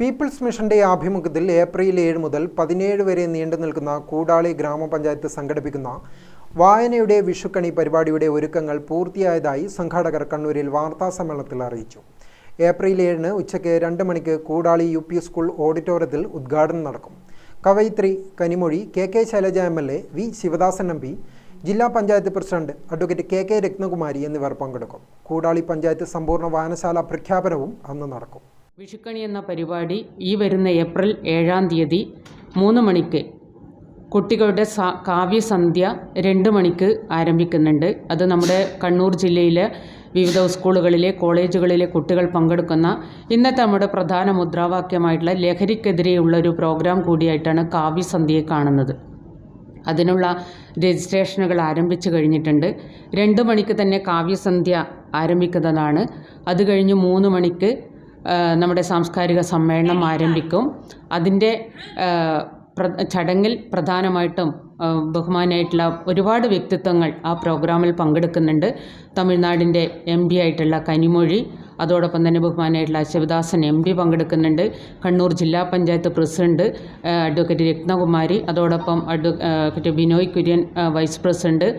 People's മിഷന്റെ ആഭിമുഖ്യത്തിൽ April ഏഴ് മുതൽ പതിനേഴ് വരെ നീണ്ടു നിൽക്കുന്ന കൂടാളി ഗ്രാമപഞ്ചായത്ത് സംഘടിപ്പിക്കുന്ന വായനയുടെ വിഷുക്കണി പരിപാടിയുടെ ഒരുക്കങ്ങൾ പൂർത്തിയായതായി സംഘാടകർ കണ്ണൂരിൽ വാർത്താ സമ്മേളനത്തിൽ അറിയിച്ചു. ഏപ്രിൽ ഏഴിന് ഉച്ചയ്ക്ക് രണ്ട് മണിക്ക് കൂടാളി യു പി സ്കൂൾ ഓഡിറ്റോറിയത്തിൽ ഉദ്ഘാടനം നടക്കും. കവയിത്രി Kanimozhi K K Shailaja M L A V Sivadasan M P ജില്ലാ panchayat president advocate K K Rathnakumari എന്നിവർ പങ്കെടുക്കും. കൂടാളി പഞ്ചായത്ത് സമ്പൂർണ വായനശാല പ്രഖ്യാപനവും അന്ന് നടക്കും. വിഷുക്കണി എന്ന പരിപാടി ഈ വരുന്ന ഏപ്രിൽ ഏഴാം തീയതി മൂന്ന് മണിക്ക് കുട്ടികളുടെ കാവ്യസന്ധ്യ രണ്ട് മണിക്ക് ആരംഭിക്കുന്നുണ്ട്. അത് നമ്മുടെ കണ്ണൂർ ജില്ലയിലെ വിവിധ സ്കൂളുകളിലെ കോളേജുകളിലെ കുട്ടികൾ പങ്കെടുക്കുന്ന ഇന്നത്തെ നമ്മുടെ പ്രധാന മുദ്രാവാക്യമായിട്ടുള്ള ലഹരിക്കെതിരെയുള്ള ഒരു പ്രോഗ്രാം കൂടിയായിട്ടാണ് കാവ്യസന്ധ്യയെ കാണുന്നത്. അതിനുള്ള രജിസ്ട്രേഷനുകൾ ആരംഭിച്ചു കഴിഞ്ഞിട്ടുണ്ട്. രണ്ട് മണിക്ക് തന്നെ കാവ്യസന്ധ്യ ആരംഭിക്കുന്നതാണ്. അത് കഴിഞ്ഞ് മൂന്ന് മണിക്ക് നമ്മുടെ സാംസ്കാരിക സമ്മേളനം ആരംഭിക്കും. അതിന്റെ ചടങ്ങിൽ പ്രധാനമായിട്ടും ബഹുമാനായിട്ടുള്ള ഒരുപാട് വ്യക്തിത്വങ്ങൾ ആ പ്രോഗ്രാമിൽ പങ്കെടുക്കുന്നുണ്ട്. തമിഴ്നാടിന്റെ എം പി ആയിട്ടുള്ള കനിമൊഴി അതോടൊപ്പം തന്നെ ബഹുമാനായിട്ടുള്ള ശിവദാസൻ എം പി പങ്കെടുക്കുന്നുണ്ട്. കണ്ണൂർ ജില്ലാ പഞ്ചായത്ത് പ്രസിഡന്റ് അഡ്വക്കേറ്റ് രത്നകുമാരി അതോടൊപ്പം advocate Binoy Kurian vice president.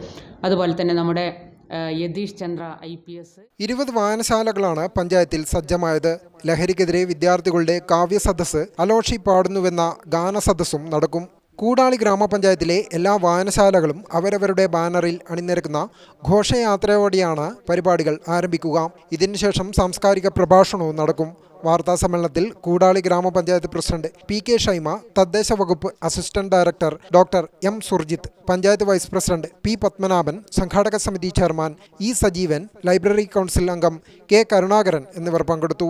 അതുപോലെ തന്നെ നമ്മുടെ Yathish Chandra I P S. ഇരുപത് വായനശാലകളാണ് പഞ്ചായത്തിൽ സജ്ജമായത്. ലഹരിക്കെതിരെ വിദ്യാർത്ഥികളുടെ കാവ്യ സദസ് അലോഷി പാടുന്നുവെന്ന ഗാന സദസ്സും നടക്കും. കൂടാളി ഗ്രാമപഞ്ചായത്തിലെ എല്ലാ വായനശാലകളും അവരവരുടെ ബാനറിൽ അണിനിരക്കുന്ന ഘോഷയാത്രയോടെയാണ് പരിപാടികൾ ആരംഭിക്കുക. ഇതിനുശേഷം സാംസ്കാരിക പ്രഭാഷണവും നടക്കും. വാർത്താ സമ്മേളനത്തിൽ കൂടാളി ഗ്രാമപഞ്ചായത്ത് പ്രസിഡന്റ് പി കെ ഷൈമ തദ്ദേശ വകുപ്പ് assistant director doctor M Surjith panchayat vice president P Padmanabhan സംഘാടക സമിതി chairman E Sajeevan library council അംഗം കെ കരുണാകരൻ എന്നിവർ പങ്കെടുത്തു.